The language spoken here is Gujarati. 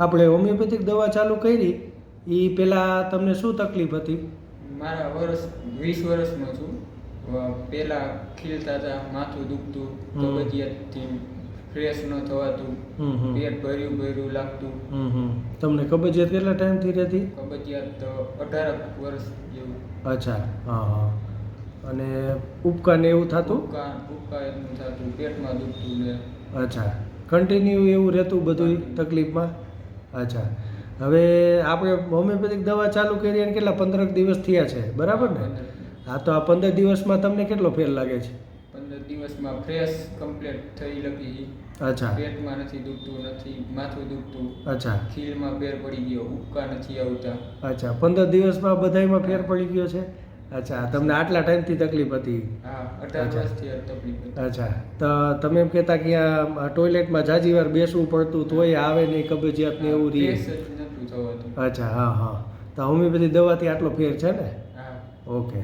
આપણે હોમિયોપેથિક દવા ચાલુ કરી એ પહેલાં તમને શું તકલીફ હતી? મારા વર્ષ વીસ વર્ષનો છું. પહેલાં ખીલતા હતા માથું દુખતું. કબજિયાતથી ફ્રેશ ન થવાતું હમ હમ. પેટ ભર્યું ભર્યું લાગતું. તમને કબજિયાત કેટલા ટાઈમથી રહેતી? કબજિયાત અઢાર વર્ષ જેવું. અચ્છા હા હા. અને ઉપકા ને એવું થતું? ઉપકા ઉપકા એનું થતું પેટમાં દુખતું ને. અચ્છા. કન્ટિન્યુ એવું રહેતું બધું તકલીફમાં? અચ્છા. હવે આપણે હોમિયોપેથિક દવા ચાલુ કરી અને કેટલા પંદરક દિવસ થયા છે બરાબર ને? હા તો આ પંદર દિવસમાં તમને કેટલો ફેર લાગે છે? પંદર દિવસમાં ફ્રેશ કમ્પ્લીટ થઈ લગી અચ્છા. પેટમાં નથી દુખતું નથી માથું દુખતું. અચ્છા. ખીલમાં ફેર પડી ગયો ઉપકા નથી આવતા. અચ્છા. પંદર દિવસમાં બધાયમાં ફેર પડી ગયો છે? અચ્છા તમને આટલા ટાઈમથી તકલીફ હતી? અચ્છા. તો તમે એમ કહેતા કે આ ટોયલેટમાં જાજી વાર બેસવું પડતું તોય આવે નહીં કબજિયાત ને એવું રહે. અચ્છા હા હા. તો હોમિયોપેથી દવાથી આટલો ફેર છે ને? ઓકે.